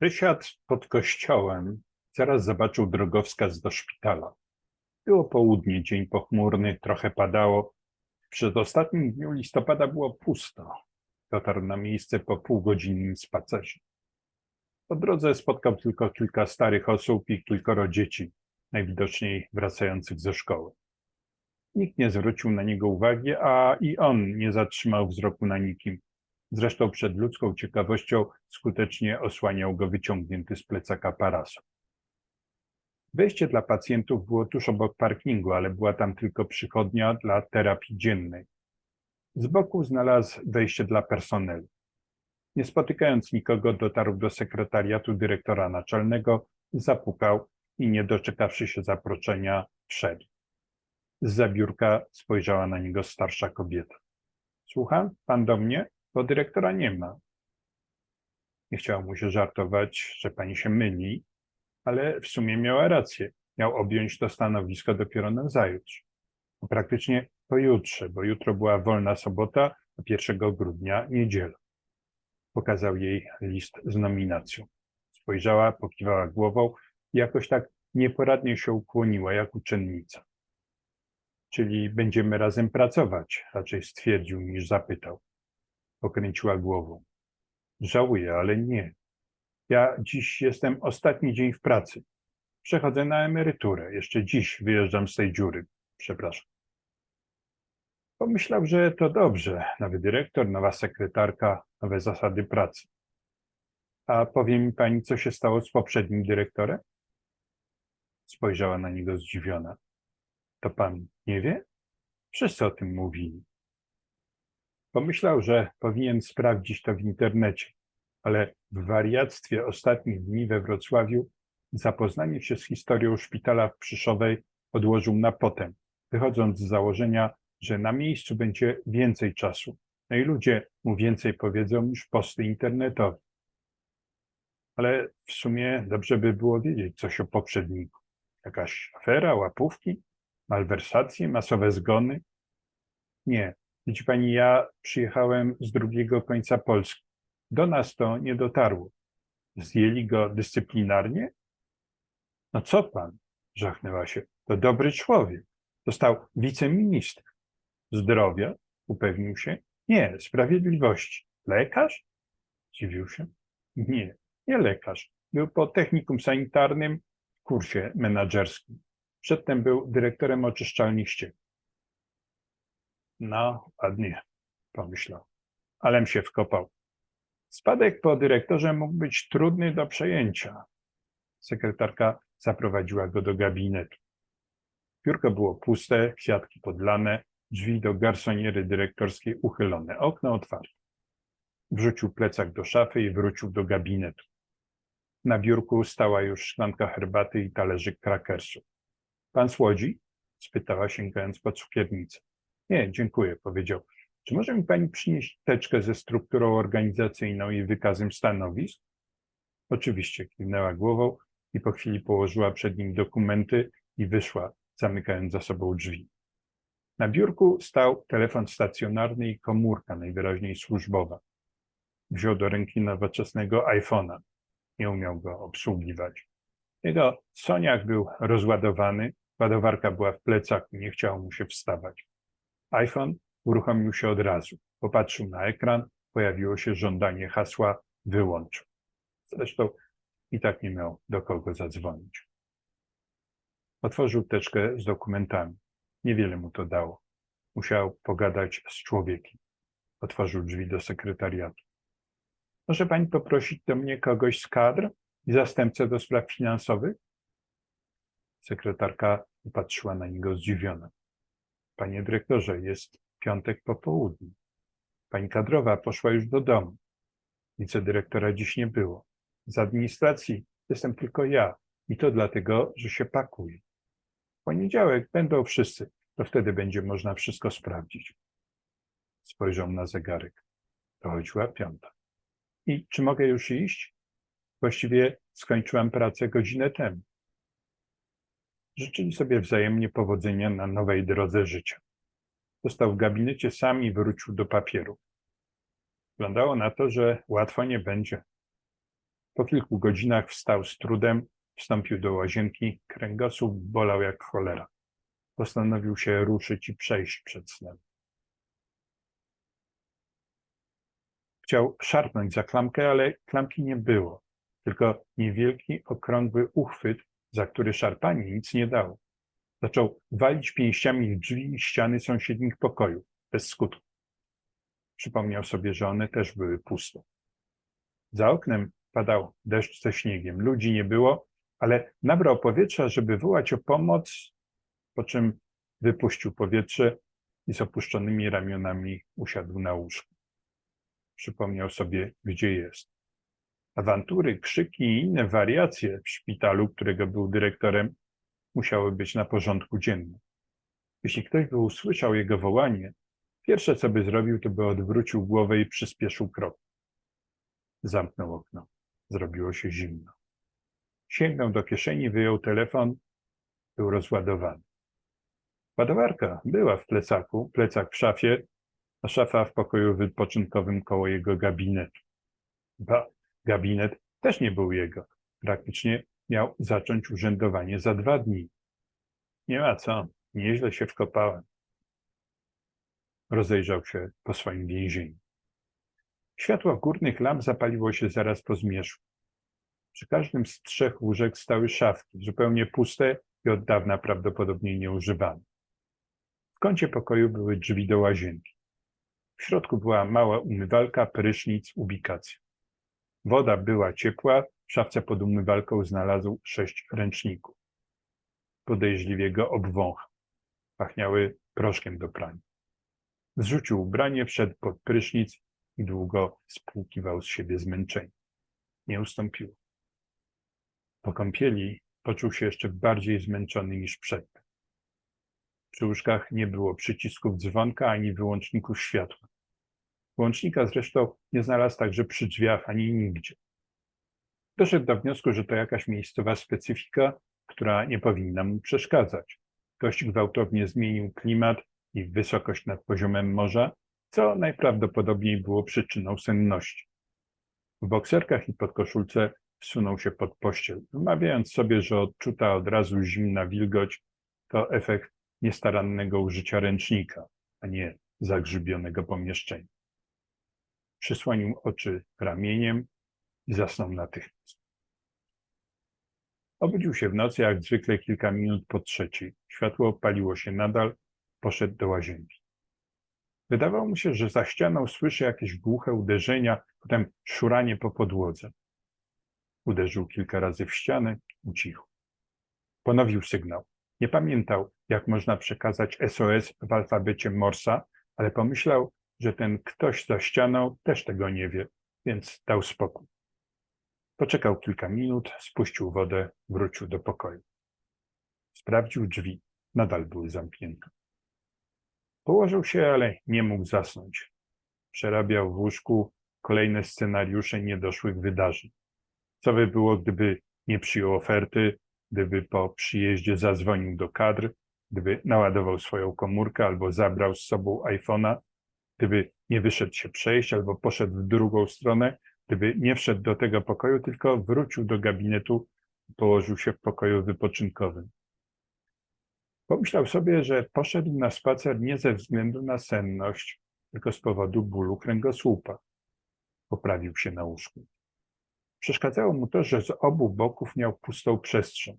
Wysiadł pod kościołem, zaraz zobaczył drogowskaz do szpitala. Było południe, dzień pochmurny, trochę padało. W przedostatnim dniu listopada było pusto. Dotarł na miejsce po półgodzinnym spacerze. Po drodze spotkał tylko kilka starych osób i kilkoro dzieci, najwidoczniej wracających ze szkoły. Nikt nie zwrócił na niego uwagi, a i on nie zatrzymał wzroku na nikim. Zresztą przed ludzką ciekawością skutecznie osłaniał go wyciągnięty z plecaka parasol. Wejście dla pacjentów było tuż obok parkingu, ale była tam tylko przychodnia dla terapii dziennej. Z boku znalazł wejście dla personelu. Nie spotykając nikogo, dotarł do sekretariatu dyrektora naczelnego, zapukał i nie doczekawszy się zaproszenia, wszedł. Z biurka spojrzała na niego starsza kobieta. Słucham, pan do mnie? Bo dyrektora nie ma. Nie chciało mu się żartować, że pani się myli, ale w sumie miała rację. Miał objąć to stanowisko dopiero nazajutrz. No, praktycznie pojutrze, bo jutro była wolna sobota, a 1 grudnia niedziela. Pokazał jej list z nominacją. Spojrzała, pokiwała głową i jakoś tak nieporadnie się ukłoniła, jak uczennica. Czyli będziemy razem pracować, raczej stwierdził niż zapytał. Pokręciła głową. Żałuję, ale nie. Ja dziś jestem ostatni dzień w pracy. Przechodzę na emeryturę. Jeszcze dziś wyjeżdżam z tej dziury. Przepraszam. Pomyślał, że to dobrze. Nowy dyrektor, nowa sekretarka, nowe zasady pracy. A powie mi pani, co się stało z poprzednim dyrektorem? Spojrzała na niego zdziwiona. To pan nie wie? Wszyscy o tym mówili. Pomyślał, że powinien sprawdzić to w internecie, ale w wariactwie ostatnich dni we Wrocławiu zapoznanie się z historią szpitala w Przyszowej odłożył na potem, wychodząc z założenia, że na miejscu będzie więcej czasu, no i ludzie mu więcej powiedzą niż posty internetowe. Ale w sumie dobrze by było wiedzieć coś o poprzedniku. Jakaś afera, łapówki, malwersacje, masowe zgony? Nie. Widzi pani, ja przyjechałem z drugiego końca Polski. Do nas to nie dotarło. Zjęli go dyscyplinarnie? No co pan? Żachnęła się. To dobry człowiek. Został wiceministrem. Zdrowia? Upewnił się. Nie, sprawiedliwości. Lekarz? Dziwił się. Nie, nie lekarz. Był po technikum sanitarnym w kursie menadżerskim. Przedtem był dyrektorem oczyszczalni ścieków. No, ładnie, pomyślał. Alem się wkopał. Spadek po dyrektorze mógł być trudny do przejęcia. Sekretarka zaprowadziła go do gabinetu. Biurko było puste, kwiatki podlane, drzwi do garsoniery dyrektorskiej uchylone, okno otwarte. Wrzucił plecak do szafy i wrócił do gabinetu. Na biurku stała już szklanka herbaty i talerzyk krakersów. Pan słodzi? spytała sięgając po cukiernicę. Nie, dziękuję, powiedział. Czy może mi pani przynieść teczkę ze strukturą organizacyjną i wykazem stanowisk? Oczywiście, kiwnęła głową i po chwili położyła przed nim dokumenty i wyszła, zamykając za sobą drzwi. Na biurku stał telefon stacjonarny i komórka, najwyraźniej służbowa. Wziął do ręki nowoczesnego iPhone'a. Nie umiał go obsługiwać. Jego Soniak był rozładowany, ładowarka była w plecaku, nie chciało mu się wstawać. iPhone uruchomił się od razu. Popatrzył na ekran, pojawiło się żądanie hasła wyłącz. Zresztą i tak nie miał do kogo zadzwonić. Otworzył teczkę z dokumentami. Niewiele mu to dało. Musiał pogadać z człowiekiem. Otworzył drzwi do sekretariatu. Może pani poprosić do mnie kogoś z kadr i zastępcę do spraw finansowych? Sekretarka patrzyła na niego zdziwiona. Panie dyrektorze, jest piątek po południu. Pani kadrowa poszła już do domu. Wicedyrektora dziś nie było. Z administracji jestem tylko ja i to dlatego, że się pakuje. W poniedziałek będą wszyscy, to wtedy będzie można wszystko sprawdzić. Spojrzał na zegarek. Dochodziła piąta. I czy mogę już iść? Właściwie skończyłam pracę godzinę temu. Życzyli sobie wzajemnie powodzenia na nowej drodze życia. Został w gabinecie sam i wrócił do papieru. Wyglądało na to, że łatwo nie będzie. Po kilku godzinach wstał z trudem, wstąpił do łazienki, kręgosłup bolał jak cholera. Postanowił się ruszyć i przejść przed snem. Chciał szarpnąć za klamkę, ale klamki nie było, tylko niewielki, okrągły uchwyt, za który szarpanie nic nie dało. Zaczął walić pięściami w drzwi i ściany sąsiednich pokojów, bez skutku. Przypomniał sobie, że one też były puste. Za oknem padał deszcz ze śniegiem. Ludzi nie było, ale nabrał powietrza, żeby wołać o pomoc, po czym wypuścił powietrze i z opuszczonymi ramionami usiadł na łóżku. Przypomniał sobie, gdzie jest. Awantury, krzyki i inne wariacje w szpitalu, którego był dyrektorem, musiały być na porządku dziennym. Jeśli ktoś by usłyszał jego wołanie, pierwsze co by zrobił, to by odwrócił głowę i przyspieszył krok. Zamknął okno. Zrobiło się zimno. Sięgnął do kieszeni, wyjął telefon. Był rozładowany. Ładowarka była w plecaku, plecak w szafie, a szafa w pokoju wypoczynkowym koło jego gabinetu. Ba, gabinet też nie był jego. Praktycznie miał zacząć urzędowanie za dwa dni. Nie ma co, nieźle się wkopałem. Rozejrzał się po swoim więzieniu. Światło górnych lamp zapaliło się zaraz po zmierzchu. Przy każdym z trzech łóżek stały szafki, zupełnie puste i od dawna prawdopodobnie nieużywane. W kącie pokoju były drzwi do łazienki. W środku była mała umywalka, prysznic, ubikacja. Woda była ciepła, w szafce pod umywalką znalazł sześć ręczników. Podejrzliwie go obwąchał. Pachniały proszkiem do prania. Zrzucił ubranie, wszedł pod prysznic i długo spłukiwał z siebie zmęczenie. Nie ustąpiło. Po kąpieli poczuł się jeszcze bardziej zmęczony niż przedtem. Przy łóżkach nie było przycisków dzwonka ani wyłączników światła. Wyłącznika zresztą nie znalazł także przy drzwiach ani nigdzie. Doszedł do wniosku, że to jakaś miejscowa specyfika, która nie powinna mu przeszkadzać. Gość gwałtownie zmienił klimat i wysokość nad poziomem morza, co najprawdopodobniej było przyczyną senności. W bokserkach i podkoszulce wsunął się pod pościel, wymawiając sobie, że odczuta od razu zimna wilgoć to efekt niestarannego użycia ręcznika, a nie zagrzybionego pomieszczenia. Przysłonił oczy ramieniem i zasnął natychmiast. Obudził się w nocy, jak zwykle kilka minut po trzeciej. Światło paliło się nadal, poszedł do łazienki. Wydawało mu się, że za ścianą słyszy jakieś głuche uderzenia, potem szuranie po podłodze. Uderzył kilka razy w ścianę, ucichł. Ponowił sygnał. Nie pamiętał, jak można przekazać SOS w alfabecie Morsa, ale pomyślał, że ten ktoś za ścianą też tego nie wie, więc dał spokój. Poczekał kilka minut, spuścił wodę, wrócił do pokoju. Sprawdził drzwi. Nadal były zamknięte. Położył się, ale nie mógł zasnąć. Przerabiał w łóżku kolejne scenariusze niedoszłych wydarzeń. Co by było, gdyby nie przyjął oferty, gdyby po przyjeździe zadzwonił do kadr, gdyby naładował swoją komórkę albo zabrał z sobą iPhone'a, gdyby nie wyszedł się przejść albo poszedł w drugą stronę, gdyby nie wszedł do tego pokoju, tylko wrócił do gabinetu i położył się w pokoju wypoczynkowym. Pomyślał sobie, że poszedł na spacer nie ze względu na senność, tylko z powodu bólu kręgosłupa. Poprawił się na łóżku. Przeszkadzało mu to, że z obu boków miał pustą przestrzeń.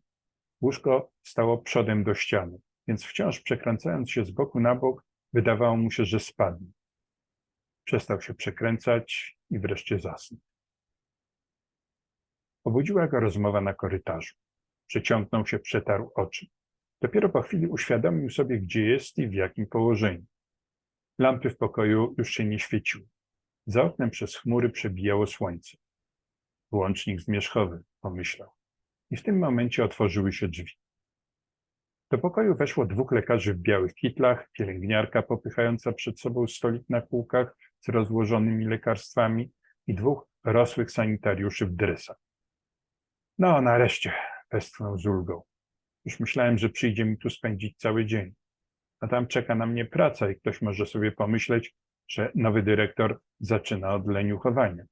Łóżko stało przodem do ściany, więc wciąż przekręcając się z boku na bok, wydawało mu się, że spadnie. Przestał się przekręcać i wreszcie zasnął. Obudziła go rozmowa na korytarzu. Przeciągnął się, przetarł oczy. Dopiero po chwili uświadomił sobie, gdzie jest i w jakim położeniu. Lampy w pokoju już się nie świeciły. Za oknem przez chmury przebijało słońce. Łącznik zmierzchowy, pomyślał. I w tym momencie otworzyły się drzwi. Do pokoju weszło dwóch lekarzy w białych kitlach, pielęgniarka popychająca przed sobą stolik na kółkach z rozłożonymi lekarstwami i dwóch rosłych sanitariuszy w dresach. No, nareszcie, westchnął z ulgą. Już myślałem, że przyjdzie mi tu spędzić cały dzień. A tam czeka na mnie praca i ktoś może sobie pomyśleć, że nowy dyrektor zaczyna od leniuchowania.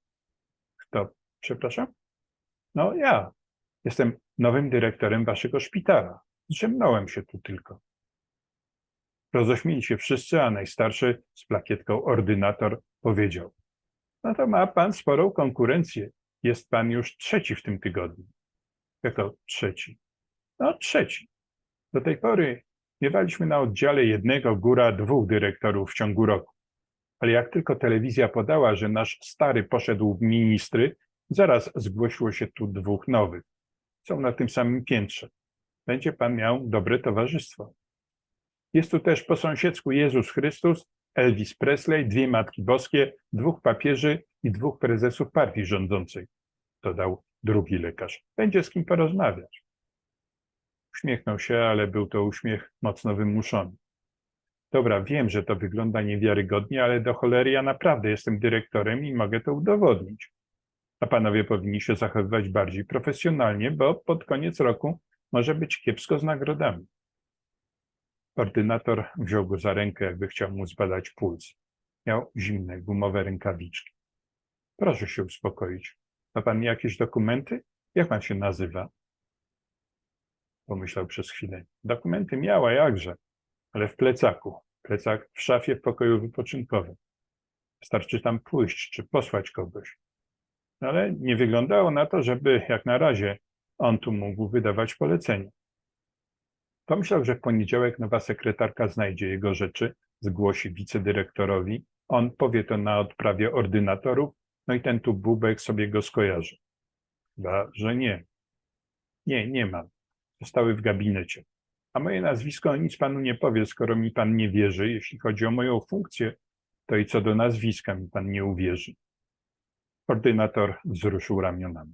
Kto, przepraszam? No ja. Jestem nowym dyrektorem waszego szpitala. Zrzemnąłem się tu tylko. Rozośmieli się wszyscy, a najstarszy z plakietką ordynator powiedział. No to ma pan sporą konkurencję. Jest pan już trzeci w tym tygodniu. Jak to trzeci? No trzeci. Do tej pory miewaliśmy na oddziale jednego, góra dwóch dyrektorów w ciągu roku. Ale jak tylko telewizja podała, że nasz stary poszedł w ministry, zaraz zgłosiło się tu dwóch nowych. Są na tym samym piętrze. Będzie pan miał dobre towarzystwo. Jest tu też po sąsiedzku Jezus Chrystus, Elvis Presley, dwie Matki Boskie, dwóch papieży i dwóch prezesów partii rządzącej, dodał drugi lekarz. Będzie z kim porozmawiać. Uśmiechnął się, ale był to uśmiech mocno wymuszony. Dobra, wiem, że to wygląda niewiarygodnie, ale do cholery ja naprawdę jestem dyrektorem i mogę to udowodnić. A panowie powinni się zachowywać bardziej profesjonalnie, bo pod koniec roku może być kiepsko z nagrodami. Ordynator wziął go za rękę, jakby chciał mu zbadać puls. Miał zimne, gumowe rękawiczki. Proszę się uspokoić. Ma pan jakieś dokumenty? Jak pan się nazywa? Pomyślał przez chwilę. Dokumenty miała, jakże, ale w plecaku. Plecak w szafie w pokoju wypoczynkowym. Wystarczy tam pójść czy posłać kogoś. Ale nie wyglądało na to, żeby jak na razie on tu mógł wydawać polecenia. Pomyślał, że w poniedziałek nowa sekretarka znajdzie jego rzeczy, zgłosi wicedyrektorowi, on powie to na odprawie ordynatorów, no i ten tu bubek sobie go skojarzy. Chyba, że nie. Nie, nie mam. Zostały w gabinecie. A moje nazwisko nic panu nie powie, skoro mi pan nie wierzy. Jeśli chodzi o moją funkcję, to i co do nazwiska mi pan nie uwierzy. Ordynator wzruszył ramionami.